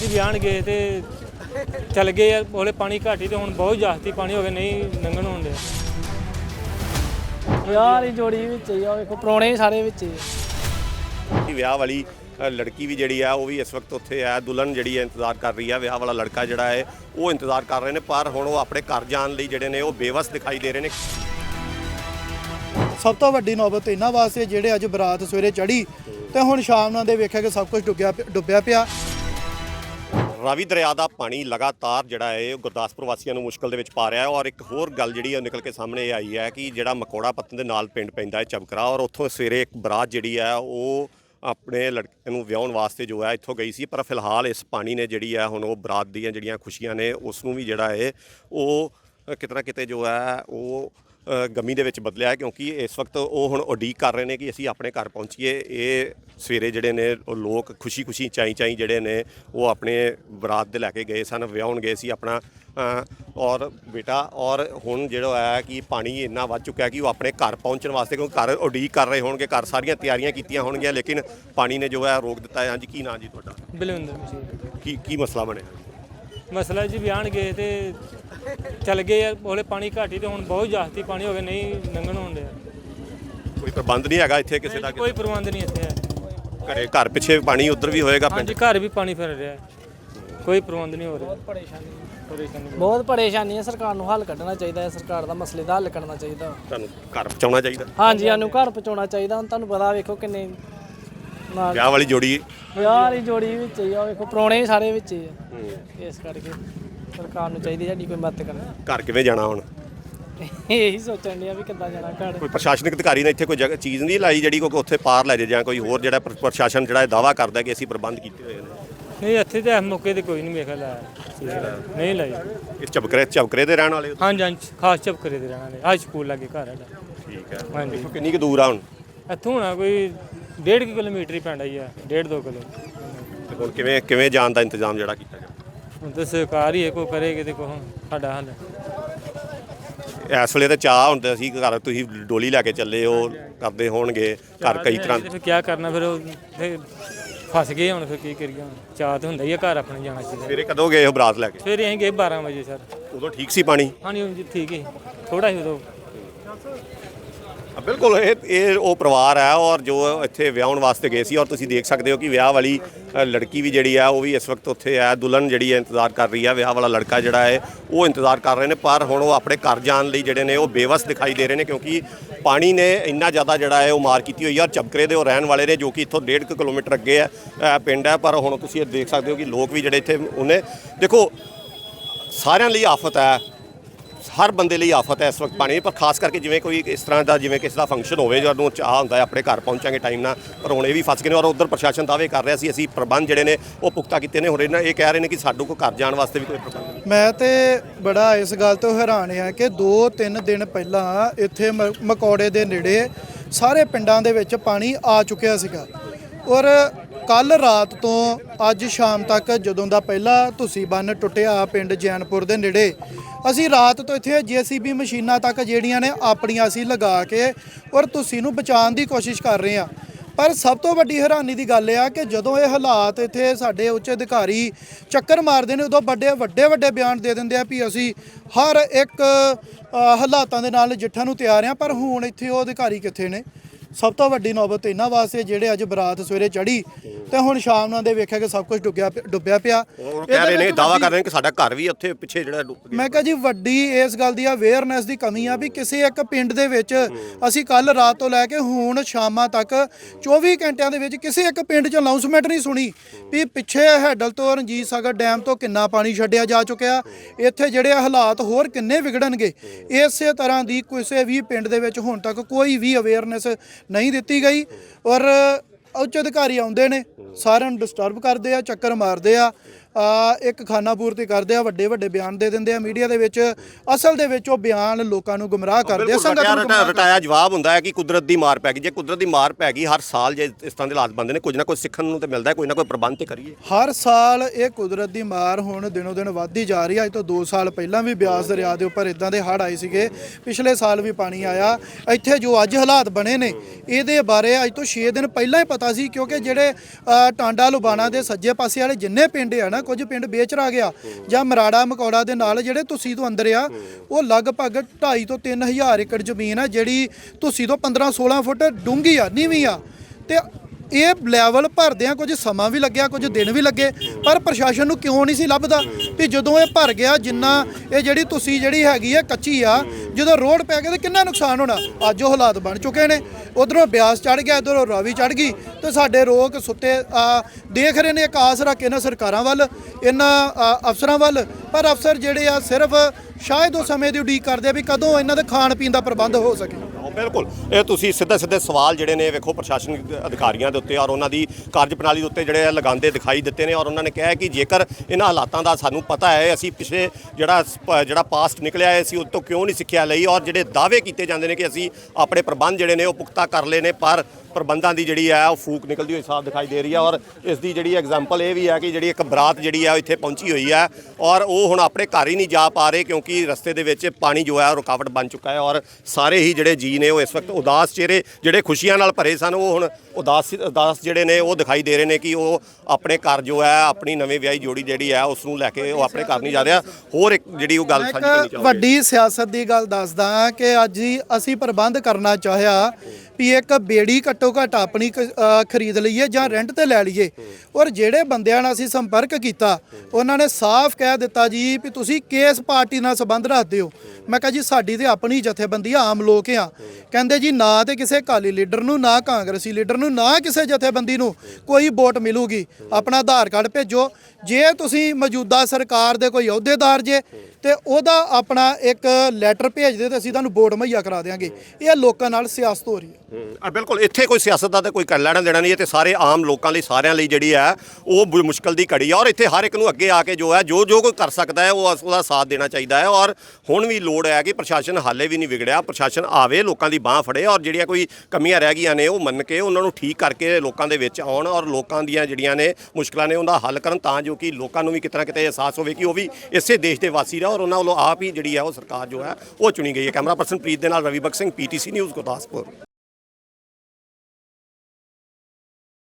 ਜੀ ਬਿਆਨ ਗਏ ਤੇ ਚੱਲ ਗਏ ਆ ਉਹਲੇ ਪਾਣੀ ਘਾਟੀ ਤੇ ਹੁਣ ਬਹੁਤ ਜਾਸਤੀ ਪਾਣੀ ਹੋ ਗਿਆ ਨਹੀਂ ਲੰਘਣ ਹੁੰਦੇ ਯਾਰ ਇਹ ਜੋੜੀ ਵਿੱਚ ਹੀ ਆ ਵੇਖੋ ਪ੍ਰਾਹੁਣੇ ਵੀ ਸਾਰੇ ਵਿੱਚ ਹੀ ਆ। ਵਿਆਹ ਵਾਲੀ ਅ, ਲੜਕੀ ਵੀ ਜਿਹੜੀ ਆ ਉਹ ਵੀ ਇਸ ਵਕਤ ਉੱਥੇ ਆ ਦੁਲਹਨ ਜਿਹੜੀ ਹੈ ਇੰਤਜ਼ਾਰ ਕਰ ਰਹੀ ਆ ਵਿਆਹ ਵਾਲਾ ਲੜਕਾ ਜਿਹੜਾ ਹੈ ਉਹ ਇੰਤਜ਼ਾਰ ਕਰ ਰਹੇ ਨੇ ਪਰ ਹੁਣ ਉਹ ਆਪਣੇ ਘਰ ਜਾਣ ਲਈ ਜਿਹੜੇ ਨੇ ਉਹ ਬੇਵਸ ਦਿਖਾਈ ਦੇ ਰਹੇ ਨੇ। ਸਭ ਤੋਂ ਵੱਡੀ ਨੌਬਤ ਇਹਨਾਂ ਵਾਸਤੇ ਜਿਹੜੇ ਅੱਜ ਬਰਾਤ ਸਵੇਰੇ ਚੜੀ ਤੇ ਹੁਣ ਸ਼ਾਮ ਨੂੰ ਦੇ ਵੇਖਿਆ ਕਿ ਸਭ ਕੁਝ ਡੁੱਬਿਆ ਪਿ- ਡੁੱਬਿਆ ਪਿਆ। ਰਾਵੀ ਦਰਿਆ ਦਾ ਪਾਣੀ ਲਗਾਤਾਰ ਜਿਹੜਾ ਹੈ ਗੁਰਦਾਸਪੁਰ ਵਾਸੀਆਂ ਨੂੰ ਮੁਸ਼ਕਲ ਦੇ ਵਿੱਚ ਪਾ ਰਿਹਾ ਹੈ ਔਰ ਇੱਕ ਹੋਰ ਗੱਲ ਜਿਹੜੀ ਹੈ ਉਹ ਨਿਕਲ ਕੇ ਸਾਹਮਣੇ ਆਈ ਹੈ ਕਿ ਜਿਹੜਾ ਮਕੌੜਾ ਪੱਤਨ ਦੇ ਨਾਲ ਪਿੰਡ ਪੈਂਦਾ ਹੈ ਚਮਕਰਾ ਔਰ ਉੱਥੋਂ ਸਵੇਰੇ ਇੱਕ ਬਰਾਤ ਜਿਹੜੀ ਹੈ ਉਹ ਆਪਣੇ ਲੜਕੇ ਨੂੰ ਵਿਆਹਣ ਵਾਸਤੇ ਜੋ ਹੈ ਇੱਥੋਂ ਗਈ ਸੀ ਪਰ ਫਿਲਹਾਲ ਇਸ ਪਾਣੀ ਨੇ ਜਿਹੜੀ ਹੈ ਹੁਣ ਉਹ ਬਰਾਤ ਦੀਆਂ ਜਿਹੜੀਆਂ ਖੁਸ਼ੀਆਂ ਨੇ ਉਸ ਨੂੰ ਵੀ ਜਿਹੜਾ ਹੈ ਉਹ ਅ, ਕਿਤੇ ਨਾ ਕਿਤੇ ਜੋ ਹੈ ਉਹ ਗਮੀ ਦੇ ਵਿੱਚ ਬਦਲਿਆ ਹੈ ਕਿਉਂਕਿ ਇਸ ਵਕਤ ਉਹ ਹੁਣ ਉਡੀਕ ਕਰ ਰਹੇ ਨੇ ਕਿ ਅਸੀਂ ਆਪਣੇ ਘਰ ਪਹੁੰਚੀਏ। ਇਹ ਸਵੇਰੇ ਜਿਹੜੇ ਨੇ ਉਹ ਲੋਕ ਖੁਸ਼ੀ-ਖੁਸ਼ੀ ਚਾਈ-ਚਾਈ ਜਿਹੜੇ ਨੇ ਉਹ ਆਪਣੇ ਬਰਾਤ ਦੇ ਲੈ ਕੇ ਗਏ ਸਨ ਵਿਆਹਣ ਗਏ ਸੀ ਆਪਣਾ। ਔਰ ਬੇਟਾ ਔਰ ਹੁਣ ਜਿਹੜਾ ਹੈ ਕਿ ਪਾਣੀ ਇੰਨਾ ਵੱਧ ਚੁੱਕਿਆ ਕਿ ਉਹ ਆਪਣੇ ਘਰ ਪਹੁੰਚਣ ਵਾਸਤੇ ਕਿਉਂਕਿ ਘਰ ਉਡੀਕ ਕਰ ਰਹੇ ਹੋਣਗੇ ਘਰ ਸਾਰੀਆਂ ਤਿਆਰੀਆਂ ਕੀਤੀਆਂ ਹੋਣਗੀਆਂ ਲੇਕਿਨ ਪਾਣੀ ਨੇ ਜੋ ਹੈ ਰੋਕ ਦਿੱਤਾ ਹੈ। ਹਾਂਜੀ ਕੀ ਨਾਂ ਜੀ ਤੁਹਾਡਾ? ਬਲਵਿੰਦਰ ਮਸ਼ੀਨ ਕੀ ਕੀ ਮਸਲਾ ਬਣਿਆ? ਮਸਲਾ ਜੀ ਬਿਆਨ ਗਏ ਤੇ ਚੱਲ ਗਏ ਆ ਉਹਲੇ ਪਾਣੀ ਘਾਟੀ ਤੇ ਹੁਣ ਬਹੁਤ ਜਾਸਤੀ ਪਾਣੀ ਹੋ ਗਿਆ ਨਹੀਂ ਲੰਘਣ ਹੁੰਦੇ ਕੋਈ ਪ੍ਰਬੰਧ ਨਹੀਂ ਹੈਗਾ ਇੱਥੇ ਕਿਸੇ ਦਾ ਕੋਈ ਪ੍ਰਬੰਧ ਨਹੀਂ ਇੱਥੇ ਹੈ। ਘਰੇ ਘਰ ਪਿੱਛੇ ਪਾਣੀ ਉਧਰ ਵੀ ਹੋਏਗਾ ਪਿੰਡ? ਹਾਂਜੀ ਘਰ ਵੀ ਪਾਣੀ ਫਿਰ ਰਿਹਾ। ਹੈ। ਕੋਈ ਪ੍ਰਬੰਧ ਨਹੀਂ ਹੋ ਰਿਹਾ। ਪਰੇਸ਼ਾਨੀ ਪਰੇਸ਼ਾਨੀ ਬਹੁਤ ਪਰੇਸ਼ਾਨੀ ਹੈ ਸਰਕਾਰ ਨੂੰ ਹੱਲ ਕੱਢਣਾ ਚਾਹੀਦਾ ਹੈ ਸਰਕਾਰ ਦਾ ਮਸਲੇ ਦਾ ਹੱਲ ਕਰਨਾ ਚਾਹੀਦਾ। ਤੁਹਾਨੂੰ ਘਰ ਪਹੁੰਚਾਉਣਾ ਚਾਹੀਦਾ? ਹਾਂਜੀ ਸਾਨੂੰ ਘਰ ਪਹੁੰਚਾਉਣਾ ਚਾਹੀਦਾ ਹੁਣ ਤੁਹਾਨੂੰ ਪਤਾ ਵੇਖੋ ਕਿੰਨੇ ਨਾਲ। ਵਿਆਹ ਵਾਲੀ ਜੋੜੀ ਯਾਰ ਇਹ ਜੋੜੀ ਵਿੱਚ ਹੀ ਆ ਵੇਖੋ ਪ੍ਰਾਹੁਣੇ ਵੀ ਸਾਰੇ ਵਿੱਚ ਹੀ ਆ। ਇਸ ਕਰਕੇ ਸਰਕਾਰ ਨੂੰ ਚਾਹੀਦੀ ਸਾਡੀ ਕੋਈ ਮਦਦ ਕਰਨੀ। ਘਰ ਕਿਵੇਂ ਜਾਣਾ ਹੁਣ? ਇਹੀ ਸੋਚਣ ਡਿਆ ਵੀ ਕਿੱਦਾਂ ਜਾਣਾ ਘਰ। ਕੋਈ ਪ੍ਰਸ਼ਾਸਨਿਕ ਅਧਿਕਾਰੀ ਨੇ ਇੱਥੇ ਕੋਈ ਜਗ੍ਹਾ ਚੀਜ਼ ਨਹੀਂ ਲਾਈ ਜਿਹੜੀ ਕੋਈ ਉੱਥੇ ਪਾਰ ਲੈ ਜੇ ਜਾਂ ਕੋਈ ਹੋਰ ਜਿਹੜਾ ਪ੍ਰ- ਪ੍ਰਸ਼ਾਸਨ ਜਿਹੜਾ ਇਹ ਦਾਵਾ ਕਰਦਾ ਕਿ ਅਸੀਂ ਪ੍ਰਬੰਧ ਕੀਤੇ ਹੋਏ ਨੇ? ਨਹੀਂ ਇੱਥੇ ਤੇ ਇਸ ਮੌਕੇ ਤੇ ਕੋਈ ਨਹੀਂ ਮੇਖਾ ਲਾਇਆ। ਨਹੀਂ ਲਾਈ ਇਹ ਚਬਕਰੇ ਚਬਕਰੇ ਦੇ ਰਹਿਣ ਵਾਲੇ ਹੋ? ਹਾਂਜੀ ਹਾਂਜੀ ਖਾਸ ਚਪਕਰੇ ਦੇ ਰਹਿਣਾ ਨੇ ਅੱਜ ਸਕੂਲ ਲੱਗੇ ਘਰ ਸਾਡਾ। ਠੀਕ ਹੈ। ਹਾਂਜੀ। ਕਿੰਨੀ ਕੁ ਦੂਰ ਆ ਹੁਣ? ਇੱਥੋਂ ਹੋਣਾ ਕੋਈ 1.5 ਕਿਲੋਮੀਟਰ ਹੀ ਪੈਂਦਾ ਹੀ ਆ 1.5 2 ਕਿਲੋ। ਤੇ ਹੁਣ ਕਿਵੇਂ ਕਿਵੇਂ ਜਾਣ ਦਾ ਇੰਤਜ਼ਾਮ ਜਿਹੜਾ ਕੀਤਾ ਗਿਆ? ਹੁਣ ਤਾਂ ਸਰਕਾਰ ਹੀ ਕੋਈ ਕਰੇਗੀ ਤੇ ਕੋਈ ਸਾਡਾ ਹੱਲ। ਇਸ ਵੇਲੇ ਤਾਂ ਚਾਹ ਹੁੰਦਾ ਸੀ ਘਰ ਤੁਸੀਂ ਡੋਲੀ ਲੈ ਕੇ ਚੱਲੇ ਹੋ ਕਰਦੇ ਹੋਣਗੇ ਘਰ ਕਈ ਤਰ੍ਹਾਂ ਫਿਰ ਕੀ ਕਰਨਾ ਫਿਰ ਉਹ ਫਿਰ ਫਸ ਗਏ ਹੁਣ ਫਿਰ ਕੀ ਕਰੀਏ ਹੁਣ? ਚਾਹ ਤੇ ਹੁੰਦਾ ਹੀ ਆ ਘਰ ਆਪਣੇ ਜਾਣਾ ਚਾਹੀਦਾ। ਸਵੇਰੇ ਕਦੋਂ ਗਏ ਹੋ ਬਰਾਤ ਲੈ ਕੇ? ਫਿਰ ਅਸੀਂ ਗਏ 12 ਵਜੇ ਸਰ। ਉਦੋਂ ਠੀਕ ਸੀ ਪਾਣੀ? ਹਾਂਜੀ ਹਾਂਜੀ ਠੀਕ ਹੈ। ਥੋੜਾ ਹੀ ਉਦੋਂ। ਬਿਲਕੁਲ, ਇਹ ਇਹ ਉਹ ਪਰਿਵਾਰ ਹੈ ਔਰ ਜੋ ਇੱਥੇ ਵਿਆਹਣ ਵਾਸਤੇ ਗਏ ਸੀ ਔਰ ਤੁਸੀਂ ਦੇਖ ਸਕਦੇ ਹੋ ਕਿ ਵਿਆਹ ਵਾਲੀ ਲੜਕੀ ਵੀ ਜਿਹੜੀ ਆ ਉਹ ਵੀ ਇਸ ਵਕਤ ਉੱਥੇ ਹੈ, ਦੁਲਹਨ ਜਿਹੜੀ ਹੈ ਇੰਤਜ਼ਾਰ ਕਰ ਰਹੀ ਹੈ, ਵਿਆਹ ਵਾਲਾ ਲੜਕਾ ਜਿਹੜਾ ਹੈ ਉਹ ਇੰਤਜ਼ਾਰ ਕਰ ਰਹੇ ਨੇ, ਪਰ ਹੁਣ ਉਹ ਆਪਣੇ ਘਰ ਜਾਣ ਲਈ ਜਿਹੜੇ ਨੇ ਉਹ ਬੇਵਸ ਦਿਖਾਈ ਦੇ ਰਹੇ ਨੇ ਕਿਉਂਕਿ ਪਾਣੀ ਨੇ ਇੰਨਾ ਜ਼ਿਆਦਾ ਜਿਹੜਾ ਹੈ ਉਹ ਮਾਰ ਕੀਤੀ ਹੋਈ ਹੈ ਔਰ ਚਬਕਰੇ ਦੇ ਉਹ ਰਹਿਣ ਵਾਲੇ ਨੇ ਜੋ ਕਿ ਇੱਥੋਂ 1.5 ਕਿਲੋਮੀਟਰ ਅੱਗੇ ਹੈ ਪਿੰਡ ਹੈ, ਪਰ ਹੁਣ ਤੁਸੀਂ ਇਹ ਦੇਖ ਸਕਦੇ ਹੋ ਕਿ ਲੋਕ ਵੀ ਜਿਹੜੇ ਇੱਥੇ ਉਹਨੇ, ਦੇਖੋ, ਸਾਰਿਆਂ ਲਈ ਆਫਤ ਹੈ ਹਰ ਬੰਦੇ ਲਈ ਆਫਤ ਹੈ ਇਸ ਵਕਤ ਪਾਣੀ ਪਰ ਖਾਸ ਕਰਕੇ ਜਿਵੇਂ ਕੋਈ ਇਸ ਤਰ੍ਹਾਂ ਦਾ, ਜਿਵੇਂ ਕਿਸੇ ਦਾ ਫੰਕਸ਼ਨ ਹੋਵੇ ਜਦੋਂ ਚਾਹ ਹੁੰਦਾ ਹੈ, ਆਪਣੇ ਘਰ ਪਹੁੰਚਾਂਗੇ ਟਾਈਮ ਨਾਲ, ਪਰ ਹੁਣ ਇਹ ਵੀ ਫਸ ਗਏ ਨੇ ਔਰ ਉਧਰ ਪ੍ਰਸ਼ਾਸਨ ਦਾਅਵੇ ਕਰ ਰਿਹਾ ਸੀ, ਅਸੀਂ ਪ੍ਰਬੰਧ ਜਿਹੜੇ ਨੇ ਉਹ ਪੁਖਤਾ ਕੀਤੇ ਨੇ। ਹੁਣ ਇਹਨਾਂ ਇਹ ਕਹਿ ਰਹੇ ਨੇ ਕਿ ਸਾਡੇ ਕੋਲ ਘਰ ਜਾਣ ਵਾਸਤੇ ਵੀ ਕੋਈ ਪ੍ਰਬੰਧ ਮੈਂ ਤੇ ਬੜਾ ਇਸ ਗੱਲ ਤੋਂ ਹੈਰਾਨ ਆ ਕਿ 2-3 ਦਿਨ ਪਹਿਲਾਂ ਇੱਥੇ ਮ- ਮਕੌੜੇ ਦੇ ਨੇੜੇ ਸਾਰੇ ਪਿੰਡਾਂ ਦੇ ਵਿੱਚ ਪਾਣੀ ਆ ਚੁੱਕਿਆ ਸੀਗਾ। ਔਰ ਕੱਲ ਰਾਤ ਤੋਂ ਅੱਜ ਸ਼ਾਮ ਤੱਕ ਜਦੋਂ ਦਾ ਪਹਿਲਾ ਤੁਸੀਂ ਬੰਨ ਟੁੱਟਿਆ ਪਿੰਡ ਜੈਨਪੁਰ ਦੇ ਨੇੜੇ, ਅਸੀਂ ਰਾਤ ਤੋਂ ਇੱਥੇ ਜੀਸੀਬੀ ਮਸ਼ੀਨਾਂ ਤੱਕ ਜਿਹੜੀਆਂ ਨੇ ਆਪਣੀਆਂ ਅਸੀਂ ਲਗਾ ਕੇ ਔਰ ਤੁਸੀਂ ਨੂੰ ਬਚਾਉਣ ਦੀ ਕੋਸ਼ਿਸ਼ ਕਰ ਰਹੇ ਹਾਂ। ਪਰ ਸਭ ਤੋਂ ਵੱਡੀ ਹੈਰਾਨੀ ਦੀ ਗੱਲ ਇਹ ਆ ਕਿ ਜਦੋਂ ਇਹ ਹਾਲਾਤ ਇੱਥੇ ਸਾਡੇ ਉੱਚ ਅਧਿਕਾਰੀ ਚੱਕਰ ਮਾਰਦੇ ਨੇ, ਉਦੋਂ ਵੱਡੇ ਵੱਡੇ ਵੱਡੇ ਬਿਆਨ ਦੇ ਦਿੰਦੇ ਆ ਵੀ ਅਸੀਂ ਹਰ ਇੱਕ ਹਾਲਾਤਾਂ ਦੇ ਨਾਲ ਨਜਿੱਠਣ ਨੂੰ ਤਿਆਰ ਆ ਪਰ ਹੁਣ ਇੱਥੇ ਉਹ ਅਧਿਕਾਰੀ ਕਿੱਥੇ ਨੇ? ਸਭ ਤੋਂ ਵੱਡੀ ਨੌਬਤ ਇਹਨਾਂ ਵਾਸਤੇ ਜਿਹੜੇ ਅੱਜ ਬਰਾਤ ਸਵੇਰੇ ਚੜੀ ਤੇ ਹੁਣ ਸ਼ਾਮ ਨੂੰ ਦੇ ਵੇਖਿਆ ਕਿ ਸਭ ਕੁਝ ਡੁੱਬਿਆ ਡੁੱਬਿਆ ਪਿਆ। ਉਹ ਕਹਿ ਰਹੇ ਨੇ ਦਾਵਾ ਕਰ ਰਹੇ ਨੇ ਕਿ ਸਾਡਾ ਘਰ ਵੀ ਉੱਥੇ ਪਿੱਛੇ ਜਿਹੜਾ ਡੁੱਬ ਗਿਆ। ਮੈਂ ਕਹਾਂ ਜੀ ਵੱਡੀ ਇਸ ਗੱਲ ਦੀ ਅਵੇਅਰਨੈਸ ਦੀ ਕਮੀ ਆ ਵੀ ਕਿਸੇ ਇੱਕ ਪਿੰਡ ਦੇ ਵਿੱਚ ਅਸੀਂ ਕੱਲ ਰਾਤ ਤੋਂ ਲੈ ਕੇ ਹੁਣ ਸ਼ਾਮਾਂ ਤੱਕ 24 ਘੰਟਿਆਂ ਦੇ ਵਿੱਚ ਕਿਸੇ ਇੱਕ ਪਿੰਡ 'ਚ ਅਨਾਉਂਸਮੈਂਟ ਨਹੀਂ ਸੁਣੀ ਵੀ ਪਿੱਛੇ ਹੈਡਲ ਤੋਂ ਰਣਜੀਤ ਸਾਗਰ ਡੈਮ ਤੋਂ ਕਿੰਨਾ ਪਾਣੀ ਛੱਡਿਆ ਜਾ ਚੁੱਕਿਆ ਇੱਥੇ ਜਿਹੜੇ ਹਾਲਾਤ ਹੋਰ ਕਿੰਨੇ ਵਿਗੜਨਗੇ। ਇਸੇ ਤਰ੍ਹਾਂ ਦੀ ਕਿਸੇ ਵੀ ਪਿੰਡ ਦੇ ਵਿੱਚ ਹੁਣ ਤੱਕ ਕੋਈ ਵੀ ਅਵੇਅਰਨੈਸ ਨਹੀਂ ਦਿੱਤੀ ਗਈ ਔਰ ਉੱਚ ਅਧਿਕਾਰੀ ਆਉਂਦੇ ਨੇ ਸਾਰਿਆਂ ਨੂੰ ਡਿਸਟਰਬ ਕਰਦੇ ਆ ਚੱਕਰ ਮਾਰਦੇ ਆ। ਇੱਕ ਖਾਨਾ ਪੂਰਤੀ ਕਰਦੇ ਆ ਵੱਡੇ ਵੱਡੇ ਬਿਆਨ ਦੇ ਦਿੰਦੇ ਆ ਮੀਡੀਆ ਦੇ ਵਿੱਚ। ਅਸਲ ਦੇ ਵਿੱਚ ਉਹ ਬਿਆਨ ਲੋਕਾਂ ਨੂੰ ਗੁੰਮਰਾਹ ਕਰਦੇ ਆ ਸੰਗਤ ਨੂੰ ਗੁੰਮਰਾਹ। ਰਟਾਇਆ ਜਵਾਬ ਹੁੰਦਾ ਹੈ ਕਿ ਕੁਦਰਤ ਦੀ ਮਾਰ ਪੈ ਗਈ। ਜੇ ਕੁਦਰਤ ਦੀ ਮਾਰ ਪੈ ਗਈ ਹਰ ਸਾਲ ਜੇ ਇਸ ਤਰ੍ਹਾਂ ਦੇ ਹਾਲਾਤ ਬੰਦੇ ਨੇ ਕੁਝ ਨਾ ਕੁਝ ਸਿੱਖਣ ਨੂੰ ਤੇ ਮਿਲਦਾ ਹੈ ਕੋਈ ਨਾ ਕੋਈ ਪ੍ਰਬੰਧ ਤੇ ਕਰੀਏ। ਹਰ ਸਾਲ ਇਹ ਕੁਦਰਤ ਦੀ ਮਾਰ ਹੁਣ ਦਿਨੋ ਦਿਨ ਵੱਧਦੀ ਜਾ ਰਹੀ ਹੈ ਅੱਜ ਤੋਂ 2 ਸਾਲ ਪਹਿਲਾਂ ਵੀ ਬਿਆਸ ਦਰਿਆ ਦੇ ਉੱਪਰ ਇਦਾਂ ਦੇ ਹੜ੍ਹ ਆਏ ਸੀਗੇ। ਪਿਛਲੇ ਸਾਲ ਵੀ ਪਾਣੀ ਆਇਆ। ਇੱਥੇ ਜੋ ਅੱਜ ਹਾਲਾਤ ਬਣੇ ਨੇ ਇਹਦੇ ਬਾਰੇ ਅੱਜ ਤੋਂ 6 ਦਿਨ ਪਹਿਲਾਂ ਹੀ ਪਤਾ ਸੀ ਕਿਉਂਕਿ ਜਿਹੜੇ ਟਾਂਡਾ ਲੁਬਾਣਾ ਦੇ ਸੱਜੇ ਪਾਸੇ ਵਾਲੇ ਜਿੰਨੇ ਪਿੰਡ ਆ ਨਾ ਕੁਝ ਪਿੰਡ ਵੇਚਰਾ ਗਿਆ ਜਾਂ ਮਰਾੜਾ ਮਕੌੜਾ ਦੇ ਨਾਲ ਜਿਹੜੇ ਤੁਸੀਂ ਤੋਂ ਅੰਦਰ ਆ, ਉਹ ਲਗਭਗ 2.5 ਤੋਂ 3000 ਏਕੜ ਜ਼ਮੀਨ ਆ ਜਿਹੜੀ ਤੁਸੀਂ ਤੋਂ 15 16 ਫੁੱਟ ਡੂੰਘੀ ਆ, ਨੀਵੀਂ ਆ। ਤੇ ਇਹ ਲੈਵਲ ਭਰਦਿਆਂ ਕੁਝ ਸਮਾਂ ਵੀ ਲੱਗਿਆ, ਕੁਝ ਦਿਨ ਵੀ ਲੱਗੇ, ਪਰ ਪ੍ਰਸ਼ਾਸਨ ਨੂੰ ਕਿਉਂ ਨਹੀਂ ਸੀ ਲੱਭਦਾ ਵੀ ਜਦੋਂ ਇਹ ਭਰ ਗਿਆ, ਜਿੰਨਾ ਇਹ ਜਿਹੜੀ ਤੁਸੀਂ ਜਿਹੜੀ ਹੈਗੀ ਆ ਕੱਚੀ ਆ, ਜਦੋਂ ਰੋਡ ਪੈ ਗਿਆ ਤੇ ਕਿੰਨਾ ਨੁਕਸਾਨ ਹੋਣਾ? ਅੱਜ ਉਹ ਹਾਲਾਤ ਬਣ ਚੁੱਕੇ ਨੇ। ਉਧਰੋਂ ਬਿਆਸ ਚੜ ਗਿਆ, ਇਧਰੋਂ ਰਾਵੀ ਚੜ ਗਈ ਤੇ ਸਾਡੇ ਲੋਕ ਸੁੱਤੇ ਦੇਖ ਰਹੇ ਨੇ ਇੱਕ ਆਸ ਰੱਖ ਇਹਨਾਂ ਸਰਕਾਰਾਂ ਵੱਲ, ਇਹਨਾਂ ਅਫਸਰਾਂ ਵੱਲ, ਪਰ ਅਫਸਰ ਜਿਹੜੇ ਆ ਸਿਰਫ ਸ਼ਾਇਦ ਉਹ ਸਮੇਂ ਦੀ ਉਡੀਕ ਕਰਦੇ ਆ ਵੀ ਕਦੋਂ ਇਹਨਾਂ ਦੇ ਖਾਣ ਪੀਣ ਦਾ ਪ੍ਰਬੰਧ ਹੋ ਸਕੇ। ਬਿਲਕੁਲ। ਇਹ ਤੁਸੀਂ ਸਿੱਧੇ ਸਿੱਧੇ ਸਵਾਲ ਜਿਹੜੇ ਨੇ, ਵੇਖੋ, ਪ੍ਰਸ਼ਾਸਨਿਕ ਅਧਿਕਾਰੀਆਂ ਦੇ ਉੱਤੇ ਔਰ ਉਹਨਾਂ ਦੀ ਕਾਰਜ ਪ੍ਰਣਾਲੀ ਦੇ ਉੱਤੇ ਜਿਹੜੇ ਆ ਲਗਾਉਂਦੇ ਦਿਖਾਈ ਦਿੱਤੇ ਨੇ ਔਰ ਉਹਨਾਂ ਨੇ ਕਿਹਾ ਕਿ ਜੇਕਰ ਇਹਨਾਂ ਹਾਲਾਤਾਂ ਦਾ ਸਾਨੂੰ ਪਤਾ ਹੈ, ਅਸੀਂ ਪਿਛਲੇ ਜਿਹੜਾ ਸ- ਜਿਹੜਾ ਪਾਸਟ ਨਿਕਲਿਆ ਹੈ, ਅਸੀਂ ਉਹ ਤੋਂ ਕਿਉਂ ਨਹੀਂ ਸਿੱਖਿਆ ਲਈ ਔਰ ਜਿਹੜੇ ਦਾਅਵੇ ਕੀਤੇ ਜਾਂਦੇ ਨੇ ਕਿ ਅਸੀਂ ਆਪਣੇ ਪ੍ਰਬੰਧ ਜਿਹੜੇ ਨੇ ਉਹ ਪੁਖਤਾ ਕਰ ਲਏ ਨੇ, ਪਰ ਪ੍ਰਬੰਧਾਂ ਦੀ ਜਿਹੜੀ ਹੈ, ਉਹ ਫੂਕ ਨਿਕਲਦੀ ਹੋਈ ਸਾਫ਼ ਦਿਖਾਈ ਦੇ ਰਹੀ ਹੈ ਔਰ ਇਸ ਦੀ ਜਿਹੜੀ ਐਗਜ਼ਾਮਪਲ ਇਹ ਵੀ ਹੈ ਕਿ ਜਿਹੜੀ ਇੱਕ ਬਰਾਤ ਜਿਹੜੀ ਹੈ, ਉਹ ਇੱਥੇ ਪਹੁੰਚੀ ਹੋਈ ਹੈ ਔਰ ਉਹ ਹੁਣ ਆਪਣੇ ਘਰ ਹੀ ਨਹੀਂ ਜਾ ਪਾ ਰਹੇ ਕਿਉਂਕਿ ਰਸਤੇ ਦੇ ਵਿੱਚ ਪਾਣੀ ਜੋ ਹੈ, ਉਹ ਰੁਕਾਵਟ ਬਣ ਚੁੱਕਾ ਹੈ ਔਰ ਸਾਰੇ ਹੀ ਜਿਹੜੇ ਜੀ ਨੇ ਉਹ ਇਸ ਵਕਤ ਉਦਾਸ ਚਿਹਰੇ ਜਿਹੜੇ ਖੁਸ਼ੀਆਂ ਨਾਲ ਭਰੇ ਸਨ ਉਹ ਹੁਣ ਉਦਾਸ ਉਦਾਸ ਜਿਹੜੇ ਨੇ ਉਹ ਦਿਖਾਈ ਦੇ ਰਹੇ ਨੇ ਕਿ ਉਹ ਆਪਣੇ ਘਰ ਜੋ ਹੈ ਆਪਣੀ ਨਵੀਂ ਵਿਆਹੀ ਜੋੜੀ ਜਿਹੜੀ ਹੈ ਉਸ ਨੂੰ ਲੈ ਕੇ ਉਹ ਆਪਣੇ ਘਰ ਨਹੀਂ ਜਾ ਰਿਹਾ। ਹੋਰ ਇੱਕ ਜਿਹੜੀ ਉਹ ਗੱਲ ਸਾਂਝੀ ਕਰਨੀ ਚਾਹੁੰਦਾ ਵੱਡੀ ਸਿਆਸਤ ਦੀ ਗੱਲ ਦੱਸਦਾ ਕਿ ਅੱਜ ਹੀ ਅਸੀਂ ਪ੍ਰਬੰਧ ਕਰਨਾ ਚਾਹਿਆ ਵੀ ਇੱਕ ਬੇੜੀ ਘੱਟੋ ਘੱਟ ਆਪਣੀ ਕ- ਅ, ਖਰੀਦ ਲਈਏ ਜਾਂ ਰੈਂਟ ਤੇ ਲੈ ਲਈਏ। ਔਰ ਜਿਹੜੇ ਬੰਦਿਆਂ ਨਾਲ ਅਸੀਂ ਸੰਪਰਕ ਕੀਤਾ ਉਹਨਾਂ ਨੇ ਸਾਫ਼ ਕਹਿ ਦਿੱਤਾ ਜੀ ਵੀ ਤੁਸੀਂ ਕਿਸ ਪਾਰਟੀ ਨਾਲ ਸੰਬੰਧ ਰੱਖਦੇ ਹੋ? ਮੈਂ ਕਿਹਾ ਜੀ ਸਾਡੀ ਤੇ ਆਪਣੀ ਜਥੇਬੰਦੀ ਆ ਆਮ ਲੋਕ ਆ। ਕਹਿੰਦੇ ਜੀ ਨਾ ਤੇ ਕਿਸੇ ਅਕਾਲੀ ਲੀਡਰ ਨੂੰ ਨਾ ਕਾਂਗਰਸੀ ਲੀਡਰ ਨੂੰ ਨਾ ਕਿਸੇ ਜਥੇਬੰਦੀ ਨੂੰ ਕੋਈ ਵੋਟ ਮਿਲੂਗੀ। ਆਪਣਾ ਆਧਾਰ ਕਾਰਡ ਭੇਜੋ। ਜੇ ਤੁਸੀਂ ਮੌਜੂਦਾ ਸਰਕਾਰ ਦੇ ਕੋਈ ਅਹੁਦੇਦਾਰ ਜੇ ਤੇ ਉਹਦਾ ਆਪਣਾ ਇੱਕ ਲੈਟਰ ਭੇਜ ਦਿਓ ਤੇ ਅਸੀਂ ਤੁਹਾਨੂੰ ਵੋਟ ਮੁਹੱਈਆ ਕਰਾ ਦਿਆਂਗੇ। ਇਹ ਲੋਕਾਂ ਨਾਲ ਸਿਆਸਤ ਹੋ ਰਹੀ ਹੈ। ਆ ਬਿਲਕੁਲ, ਇੱਥੇ ਕੋਈ ਸਿਆਸਤ ਦਾ ਤਾਂ ਕੋਈ ਕਰ ਲੈਣਾ ਦੇਣਾ ਨਹੀਂ ਹੈ ਤੇ ਸਾਰੇ ਆਮ ਲੋਕਾਂ ਲਈ, ਸਾਰਿਆਂ ਲਈ ਜਿਹੜੀ ਹੈ, ਉਹ ਬ- ਮੁਸ਼ਕਲ ਦੀ ਘੜੀ ਹੈ ਔਰ ਇੱਥੇ ਹਰ ਇੱਕ ਨੂੰ ਅੱਗੇ ਆ ਕੇ ਜੋ ਹੈ, ਜੋ ਜੋ ਕੋਈ ਕਰ ਸਕਦਾ ਹੈ, ਉਹ ਉਹਦਾ ਸਾਥ ਦੇਣਾ ਚਾਹੀਦਾ ਹੈ ਔਰ ਹੁਣ ਵੀ ਲੋੜ ਹੈ ਕਿ ਪ੍ਰਸ਼ਾਸਨ ਹਾਲੇ ਵੀ ਨਹੀਂ ਵਿਗੜਿਆ, ਪ੍ਰਸ਼ਾਸਨ ਆਵੇ, ਲੋਕਾਂ ਦੀ ਬਾਹ ਫੜੇ ਔਰ ਜਿਹੜੀਆਂ ਕੋਈ ਕਮੀਆਂ ਰਹਿ ਗਈਆਂ ਨੇ, ਉਹ ਮੰਨ ਕੇ ਉਹਨਾਂ ਨੂੰ ਠੀਕ ਕਰਕੇ ਲੋਕਾਂ ਦੇ ਵਿੱਚ ਆਉਣ ਔਰ ਲੋਕਾਂ ਦੀਆਂ ਜਿਹੜੀਆਂ ਨੇ ਮੁਸ਼ਕਲਾਂ ਨੇ ਉਹਦਾ ਹੱਲ ਕਰਨ ਤਾਂ ਜੋ ਕਿ ਲੋਕਾਂ ਨੂੰ ਵੀ ਕਿਤਨਾ ਕਿਤੇ ਅਹਿਸਾਸ ਹੋਵੇ ਕਿ ਉਹ ਵੀ ਇਸੇ ਦੇਸ਼ ਦੇ ਵਾਸੀ ਨੇ ਔਰ ਉਹਨਾਂ ਵੱਲੋਂ ਆਪ ਹੀ ਜਿਹੜੀ ਹੈ ਉਹ ਸਰਕਾਰ ਜੋ ਹੈ, ਉਹ ਚੁਣੀ ਗਈ ਹੈ। ਕੈਮਰਾ ਪਰਸਨ ਪ੍ਰੀਤ ਦੇ ਨਾਲ ਰਵੀ ਬਖਸ਼ ਸਿੰਘ, ਪੀਟੀਸੀ ਨਿਊਜ਼ ਗੁਰਦਾਸਪੁਰ।